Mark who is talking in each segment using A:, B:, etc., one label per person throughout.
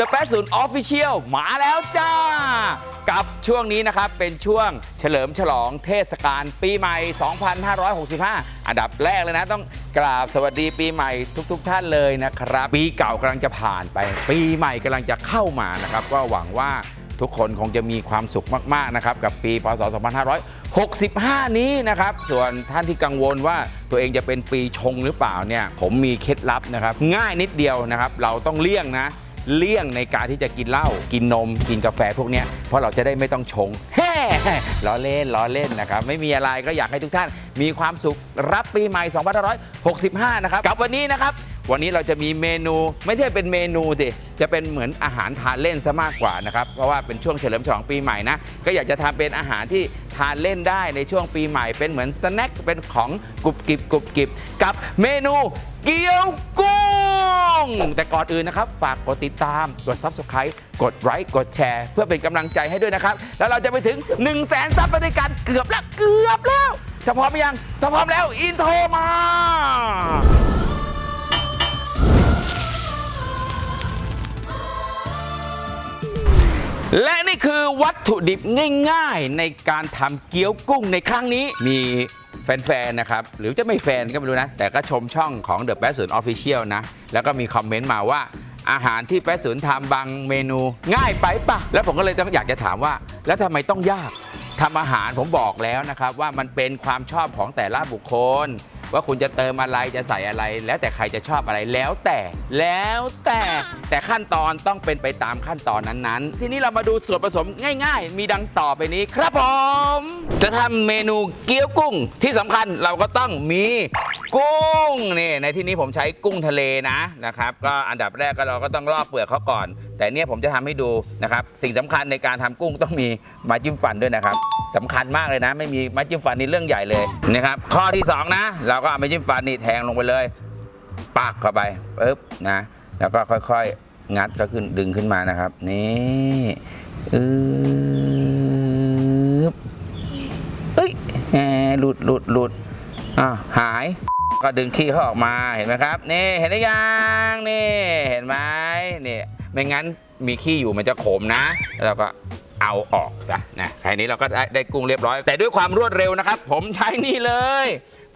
A: The 80 Official มาแล้วจ้า กับช่วงนี้นะครับ เป็นช่วงเฉลิมฉลองเทศกาลปีใหม่ 2565 อันดับแรกเลยนะ ต้องกราบสวัสดีปีใหม่ทุกๆท่านเลยนะครับ ปีเก่ากำลังจะผ่านไป ปีใหม่กำลังจะเข้ามานะครับ ก็หวังว่าทุกคนคงจะมีความสุขมาก ๆ นะครับ กับปีพศ 2565 นี้นะครับ ส่วนท่านที่กังวลว่าตัวเองจะเป็นปีชงหรือเปล่าเนี่ย ผมมีเคล็ดลับนะครับ ง่ายนิดเดียวนะครับ เราต้องเลี่ยงนะ เลี่ยงในการที่จะกินเหล้ากินนม กินกาแฟพวกเนี้ยเพราะเราจะได้ไม่ต้องชงแฮ่ล้อเล่นล้อเล่นนะครับ ไม่มีอะไรก็อยากให้ทุกท่าน มีความสุขรับปีใหม่ 2565 นะครับ กับวันนี้นะครับ วันนี้เราจะมีเมนูไม่ใช่เป็นเมนูดิจะเป็นเหมือนอาหารทานเล่นซะมากกว่านะครับ เพราะว่าเป็นช่วงเฉลิมฉลองปีใหม่นะ ก็อยากจะทำเป็นอาหารที่ทานเล่นได้ในช่วงปีใหม่ เป็นเหมือนสแน็คเป็นของกรุบกริบกรุบกริบกับเมนู เกี๊ยวกุ้ง แต่ก่อนอื่นนะครับ ฝากกดติดตาม กด Subscribe กดไลค์กดแชร์ เพื่อเป็นกำลังใจให้ด้วยนะครับ แล้วเราจะไปถึง 1 0 0 0 0แสนซับไปด้วยกันเกือบแล้วเกือบแล้วถ้าพร้อมหรือยังถ้าพร้อมแล้วอินโทรมาและนี่คือวัตถุดิบง่ายๆ ในการทำเกี๊ยวกุ้งในครั้งนี้มี แฟนๆ นะครับ หรือจะไม่แฟนก็ไม่รู้นะ แต่ก็ชมช่องของ The 8 0 Official นะ แล้วก็มีคอมเมนต์มาว่าอาหารที่แปศูนย์ทำบางเมนูง่ายไปปะแล้วผมก็เลยอยากจะถามว่า แล้วทำไมต้องยากทำอาหารผมบอกแล้วนะครับ ว่ามันเป็นความชอบของแต่ละบุคคล ว่าคุณจะเติมอะไรจะใส่อะไร แล้วแต่ใครจะชอบอะไรแล้วแต่แล้วแต่แต่ขั้นตอนต้องเป็นไปตามขั้นตอนนั้นๆ ทีนี้เรามาดูส่วนผสมง่าย ๆ มีดังต่อไปนี้ครับผม จะทำเมนูเกี๊ยวกุ้งที่สำคัญเราก็ต้องมีกุ้งนี่ในที่นี้ผมใช้กุ้งทะเลนะนะครับ ก็อันดับแรกก็เราก็ต้องลอกเปลือกเขาก่อน แต่เนี่ยผมจะทำให้ดูนะครับสิ่งสำคัญในการทำกุ้งต้องมีไม้จิ้มฟันด้วยนะครับสำคัญมากเลยนะ ไม่มีไม้จิ้มฟันนี่เรื่องใหญ่เลยนะครับข้อที่สองนะ เราก็เอาไม้จิ้มฟันนี่แทงลงไปเลยปักเข้าไปปึ๊บนะแล้วก็ค่อยๆ งัดก็ขึ้นดึงขึ้นมานะครับ นี่อึ๊บเอ้ยแหมหลุดหลุดหลุดอ่าหายก็ดึงขี้เขาออกมาเห็นไหมครับ นี่เห็นหรือยังนี่เห็นไหมนี่ ไม่งั้นมีขี้อยู่มันจะขมนะแล้วเราก็เอาออกจ้ะนะแค่นี้เราก็ได้ได้กุ้งเรียบร้อย แต่ด้วยความรวดเร็วนะครับ ผมใช้นี่เลย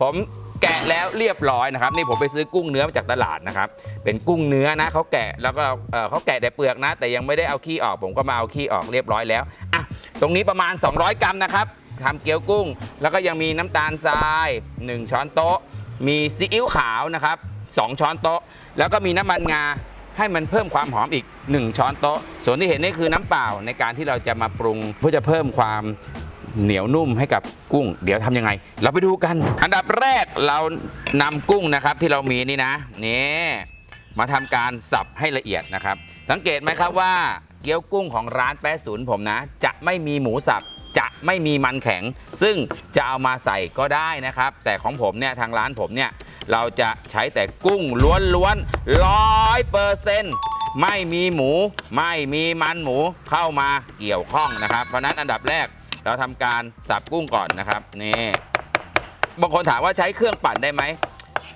A: ผมแกะแล้วเรียบร้อยนะครับ นี่ผมไปซื้อกุ้งเนื้อมาจากตลาดนะครับ เป็นกุ้งเนื้อนะเขาแกะแล้วก็เขาแกะแต่เปลือกนะ แต่ยังไม่ได้เอาขี้ออก ผมก็มาเอาขี้ออกเรียบร้อยแล้วอะตรงนี้ประมาณ 200 กรัมนะครับทำเกี๊ยวกุ้ง แล้วก็ยังมีน้ำตาลทราย 1 ช้อนโต๊ะ มีซีอิ๊วขาวนะครับ 2 ช้อนโต๊ะ แล้วก็มีน้ำมันงา ให้มันเพิ่มความหอมอีก 1 ช้อนโต๊ะ ส่วนที่เห็นนี่คือน้ำเปล่าในการที่เราจะมาปรุงเพื่อจะเพิ่มความเหนียวนุ่มให้กับกุ้ง เดี๋ยวทำยังไง เราไปดูกัน อันดับแรกเรานำกุ้งนะครับที่เรามีนี่นะนี่มาทำการสับให้ละเอียดนะครับ สังเกตไหมครับว่าเกี๊ยวกุ้งของร้านแป๊ศูนย์ผมนะ จะไม่มีหมูสับจะไม่มีมันแข็ง ซึ่งจะเอามาใส่ก็ได้นะครับ แต่ของผมเนี่ยทางร้านผมเนี่ย เราจะใช้แต่กุ้งล้วนๆร้อยเปอร์เซ็นต์ไม่มีหมู ไม่มีมันหมูเข้ามาเกี่ยวข้องนะครับ เพราะนั้นอันดับแรกเราทำการสับกุ้งก่อนนะครับนี่บางคนถามว่าใช้เครื่องปั่นได้ไหม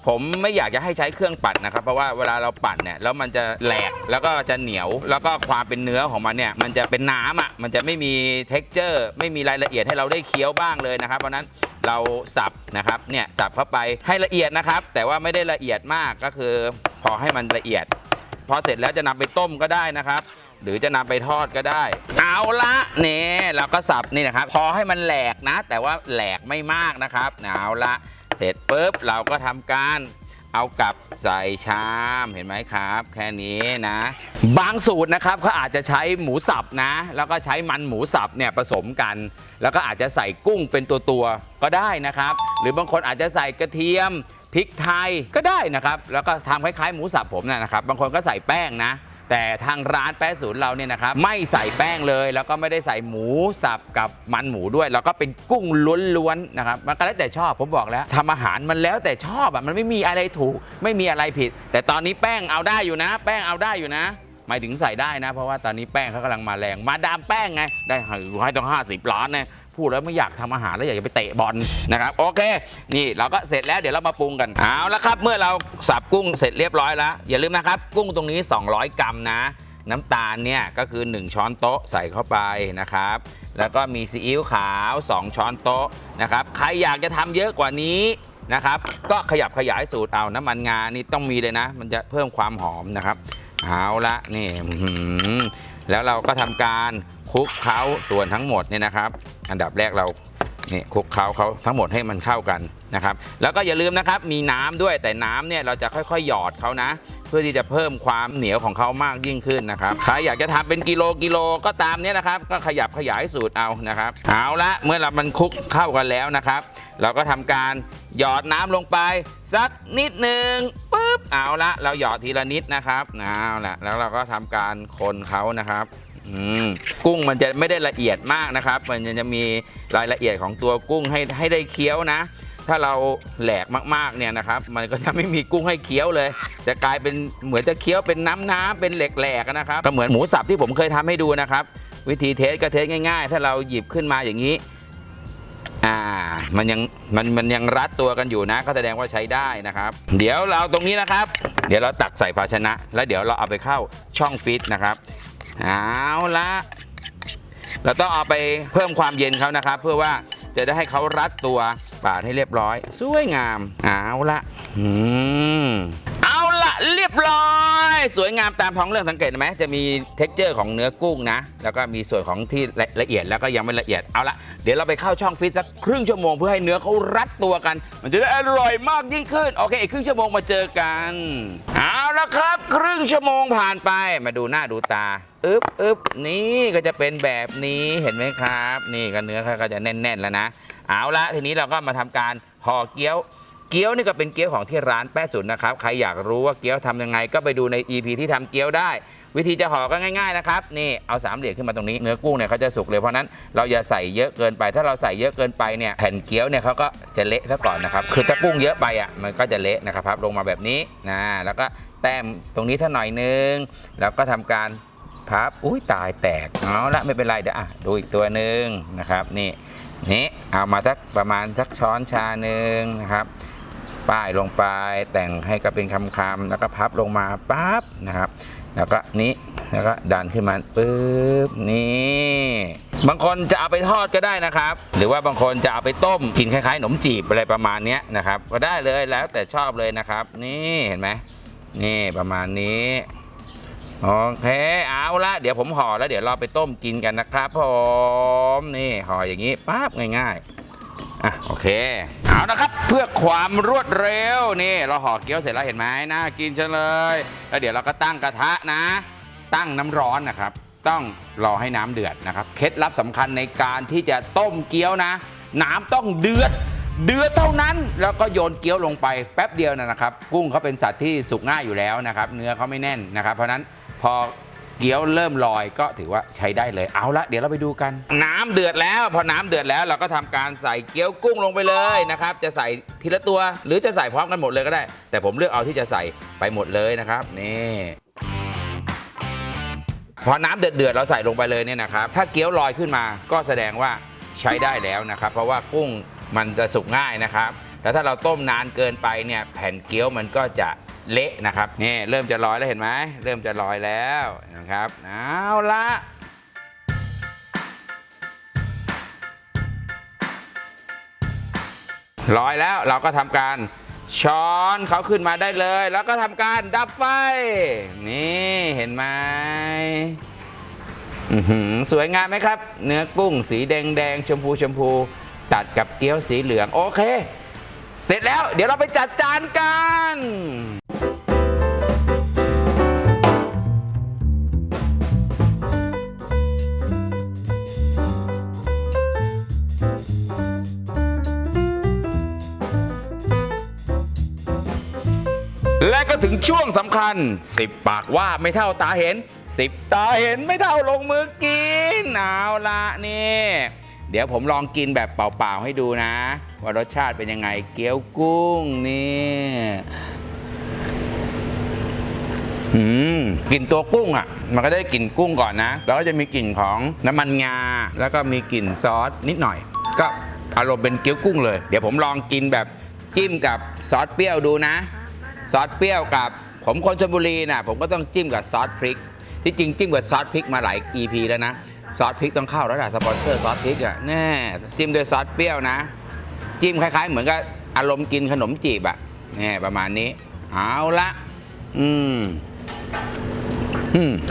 A: ผมไม่อยากจะให้ใช้เครื่องปั่นนะครับ เพราะว่าเวลาเราปั่นเนี่ยแล้วมันจะแหลกแล้วก็จะเหนียว แล้วก็ความเป็นเนื้อของมันเนี่ยมันจะเป็นน้ำอะมันจะไม่มี t e x t อร์ ไม่มีรายละเอียดให้เราได้เคี้ยวบ้างเลยนะครับเพราะนั้น เราสับนะครับเนี่ยสับเข้าไปให้ละเอียดนะครับ แต่ว่าไม่ได้ละเอียดมากก็คือ พอให้มันละเอียด พอเสร็จแล้วจะนำไปต้มก็ได้นะครับ หรือจะนำไปทอดก็ได้ เอาละเนี่ยเราก็สับนี่นะครับ พอให้มันแหลกนะ แต่ว่าแหลกไม่มากนะครับเอาละเสร็จปุ๊บเราก็ทำการ เอากลับใส่ชามเห็นไหมครับ แค่นี้นะ บางสูตรนะครับเขาอาจจะใช้หมูสับนะ แล้วก็ใช้มันหมูสับเนี่ยผสมกัน แล้วก็อาจจะใส่กุ้งเป็นตัวๆก็ได้นะครับ หรือบางคนอาจจะใส่กระเทียมพริกไทยก็ได้นะครับ แล้วก็ทำคล้ายๆหมูสับผมนะนะครับ บางคนก็ใส่แป้งนะ แต่ทางร้านแป้ศูนย์เราเนี่ยนะครับไม่ใส่แป้งเลย แล้วก็ไม่ได้ใส่หมูสับกับมันหมูด้วย แล้วก็เป็นกุ้งล้วนๆนะครับมันก็แล้วแต่ชอบผมบอกแล้วทำอาหารมันแล้วแต่ชอบอะมันไม่มีอะไรถูก ไม่มีอะไรผิด แต่ตอนนี้แป้งเอาได้อยู่นะ แป้งเอาได้อยู่นะ หมายถึงใส่ได้นะ เพราะว่าตอนนี้แป้งเขากำลังมาแรง มาดามแป้งไง ได้ให้ต้อง 50 ล้านนะพูดแล้วไม่อยากทำอาหารแล้วอยากจะไปเตะบอลนะครับโอเค นี่เราก็เสร็จแล้วเดี๋ยวเรามาปรุงกันเอาละครับ เมื่อเราสับกุ้งเสร็จเรียบร้อยแล้ว อย่าลืมนะครับ กุ้งตรงนี้ 200 กรัมนะ น้ำตาลเนี่ยก็คือ 1 ช้อนโต๊ะใส่เข้าไปนะครับ แล้วก็มีซีอิ๊วขาว 2 ช้อนโต๊ะนะครับใครอยากจะทำเยอะกว่านี้นะครับ ก็ขยับขยายสูตรเอาน้ำมันงานี่ต้องมีเลยนะ มันจะเพิ่มความหอมนะครับ เอาละนี่แล้วเราก็ทำการคลุกเคล้าส่วนทั้งหมดเนี่ยนะครับ อันดับแรกเรานี่คลุกเคล้าเขาทั้งหมดให้มันเข้ากันนะครับ แล้วก็อย่าลืมนะครับมีน้ำด้วยแต่น้ำเนี่ยเราจะค่อยๆ หยอดเขานะ เพื่อที่จะเพิ่มความเหนียวของเขามากยิ่งขึ้นนะครับใครอยากจะทำเป็นกิโลกิโลก็ตามเนี้นะครับ ก็ขยับขยายสูตรเอานะครับเอาละเมื่อเรามันคุกเข้ากันแล้วนะครับ เราก็ทำการหยอดน้ำลงไป สักนิดหนึ่งปุ๊บเอาละเราหยอดทีละนิดนะครับเอาละแล้วเราก็ทำการคนเขานะครับกุ้งมันจะไม่ได้ละเอียดมากนะครับ มันจะมีรายละเอียดของตัวกุ้งให้ให้ได้เคี้ยวนะ ถ้าเราแหลกมากๆเนี่ยนะครับมันก็จะไม่มีกุ้งให้เคี้ยวเลย จะกลายเป็นเหมือนจะเคี้ยวเป็นน้ำน้ำเป็นแหลกๆนะครับก็เหมือนหมูสับที่ผมเคยทำให้ดูนะครับ วิธีเทสก็เทสง่าย ๆ ถ้าเราหยิบขึ้นมาอย่างนี้อ่ามันยังมันมันยังรัดตัวกันอยู่นะ ก็แสดงว่าใช้ได้นะครับ เดี๋ยวเราตรงนี้นะครับ เดี๋ยวเราตักใส่ภาชนะ แล้วเดี๋ยวเราเอาไปเข้าช่องฟิตนะครับเอาละเราต้องเอาไปเพิ่มความเย็นเขานะครับ เพื่อว่า จะได้ให้เขารัดตัวปาดให้เรียบร้อย สวยงามเอาละอืมเอาละเรียบร้อย สวยงามตามท้องเรื่องสังเกตไหมจะมีเท็กเจอร์ของเนื้อกุ้งนะ แล้วก็มีส่วนของที่ละละเอียดแล้วก็ยังไม่ละเอียดเอาละเดี๋ยวเราไปเข้าช่องฟิตสักครึ่งชั่วโมงเพื่อให้เนื้อเขารัดตัวกัน มันจะได้อร่อยมากยิ่งขึ้นโอเคอีกครึ่งชั่วโมงมาเจอกันเอา ละครับ ครึ่งชั่วโมงผ่านไปมาดูหน้าดูตาอึบอึบนี่ก็จะเป็นแบบนี้เห็นไหมครับ นี่ก็เนื้อเขาก็จะแน่นๆแล้วนะ เอาละทีนี้เราก็มาทำการห่อเกี๊ยวเกี๊ยวนี่ก็เป็นเกี๊ยวของที่ร้านแป้สุนนะครับ ใครอยากรู้ว่าเกี๊ยวทำยังไง ก็ไปดูใน EP ที่ทำเกี๊ยวได้ วิธีจะห่อก็ง่ายๆนะครับ นี่เอาสามเหลี่ยมขึ้นมาตรงนี้ เนื้อกุ้งเนี่ยเขาจะสุกเลยเพราะฉะนั้นเราอย่าใส่เยอะเกินไป ถ้าเราใส่เยอะเกินไปเนี่ยแผ่นเกี๊ยวเนี่ยเขาก็จะเละซะก่อนนะครับ คือถ้ากุ้งเยอะไปอะมันก็จะเละนะครับพับลงมาแบบนี้นะแล้วก็ แต้มตรงนี้ถ้าหน่อยนึง แล้วก็ทำการพับอุ้ยตายแตกเอาละไม่เป็นไรเดี๋ยวอะดูอีกตัวหนึ่งนะครับนี่นี่เอามาสักประมาณสักช้อนชาหนึ่งนะครับ ป้ายลงไปแต่งให้กับเป็นคำๆแล้วก็พับลงมาปั๊บนะครับ แล้วก็นี้แล้วก็ดันขึ้นมาปึ๊บนี่บางคนจะเอาไปทอดก็ได้นะครับ หรือว่าบางคนจะเอาไปต้มกินคล้ายๆขนมจีบอะไรประมาณนี้นะครับ ก็ได้เลยแล้วแต่ชอบเลยนะครับ นี่เห็นไหม นี่ประมาณนี้โอเคเอาละเดี๋ยวผมห่อแล้วเดี๋ยวเราไปต้มกินกันนะครับผมนี่ห่ออย่างนี้ปั๊บง่ายๆอะโอเคเอานะครับเพื่อความรวดเร็วนี่ เราห่อเกี๊ยวเสร็จแล้วเห็นไหมน่ากินจังเลยแล้วเดี๋ยวเราก็ตั้งกระทะนะ ตั้งน้ำร้อนนะครับ ต้องรอให้น้ำเดือดนะครับ เคล็ดลับสำคัญในการที่จะต้มเกี๊ยวนะ น้ำต้องเดือด เดือดเท่านั้นแล้วก็โยนเกี๊ยวลงไปแป๊บเดียวนะครับ กุ้งเขาเป็นสัตว์ที่สุกง่ายอยู่แล้วนะครับ เนื้อเขาไม่แน่นนะครับ เพราะนั้นพอเกี๊ยวเริ่มลอยก็ถือว่าใช้ได้เลยเอาละเดี๋ยวเราไปดูกัน น้ำเดือดแล้ว พอน้ำเดือดแล้วเราก็ทำการใส่เกี๊ยวกุ้งลงไปเลยนะครับ จะใส่ทีละตัว หรือจะใส่พร้อมกันหมดเลยก็ได้ แต่ผมเลือกเอาที่จะใส่ไปหมดเลยนะครับนี่พอน้ำเดือดๆเราใส่ลงไปเลยเนี่ยนะครับ ถ้าเกี๊ยวลอยขึ้นมาก็แสดงว่าใช้ได้แล้วนะครับ เพราะว่ากุ้ง มันจะสุกง่ายนะครับแต่ถ้าเราต้มนานเกินไปเนี่ยแผ่นเกี๊ยวมันก็จะเละนะครับนี่เริ่มจะลอยแล้วเห็นไหมเริ่มจะลอยแล้วนะครับเอาละลอยแล้วเราก็ทำการช้อนเขาขึ้นมาได้เลย แล้วก็ทำการดับไฟ นี่เห็นไหมอื้อหือสวยงามไหมครับ เนื้อกุ้งสีแดงแดงชมพูชมพู ตัดกับเกี๊ยวสีเหลือง โอเค เสร็จแล้วเดี๋ยวเราไปจัดจานกันและก็ถึงช่วงสำคัญ 10 ปากว่าไม่เท่าตาเห็น 10 ตาเห็นไม่เท่าลงมือกินเอาละนี่ เดี๋ยวผมลองกินแบบเปล่าๆให้ดูนะ ว่ารสชาติเป็นยังไง เกี๊ยวกุ้งนี่อืมกลิ่นตัวกุ้งอะ มันก็ได้กลิ่นกุ้งก่อนนะ แล้วก็จะมีกลิ่นของน้ำมันงา แล้วก็มีกลิ่นซอสนิดหน่อย ก็อารมณ์เป็นเกี๊ยวกุ้งเลย เดี๋ยวผมลองกินแบบจิ้มกับซอสเปรี้ยวดูนะ ซอสเปรี้ยวกับ ผมคนชลบุรีนะผมก็ต้องจิ้มกับซอสพริก ที่จริงจิ้มกับซอสพริกมาหลาย EP แล้วนะ ซอสพริกต้องเข้าแล้วล่ะสปอนเซอร์ซอสพริกอะแน่จิ้มด้วยซอสเปรี้ยวนะ จิ้มคล้าย ๆ เหมือนกับอารมณ์กินขนมจีบอะแนี่ประมาณนี้ เอาละอืม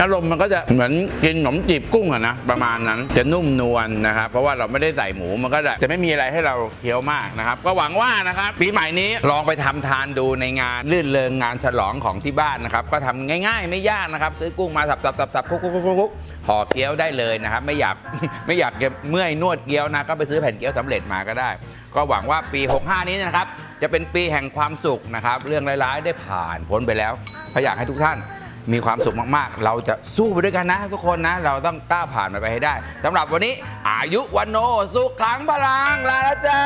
A: อารมณ์มันก็จะเหมือนกินขนมจีบกุ้งอะนะประมาณนั้นจะนุ่มนวลนะครับเพราะว่าเราไม่ได้ใส่หมูมันก็จะไม่มีอะไรให้เราเคี้ยวมากนะครับก็หวังว่านะครับปีใหม่นี้ลองไปทำทานดูในงานลื่นเริงงานฉลองของที่บ้านนะครับก็ทำง่ายๆ ไม่ยากนะครับ ซื้อกุ้งมาสับสับสับสับคุกคุกคุกห่อเกี๊ยวได้เลยนะครับ ไม่อยากไม่อยากจะเมื่อยนวดเกี๊ยวนะก็ไปซื้อแผ่นเกี๊ยวสำเร็จมาก็ได้ ก็หวังว่าปี 65 นี้นะครับจะเป็นปีแห่งความสุขนะครับเรื่องร้ายๆได้ผ่านพ้นไปแล้วก็อยากให้ทุกท่าน มีความสุขมากๆ เราจะสู้ไปด้วยกันนะ ทุกคนนะ เราต้องก้าผ่านมันไปให้ได้สำหรับวันนี้ อายุวันโนสุขขังพลังลาแล้วจ้า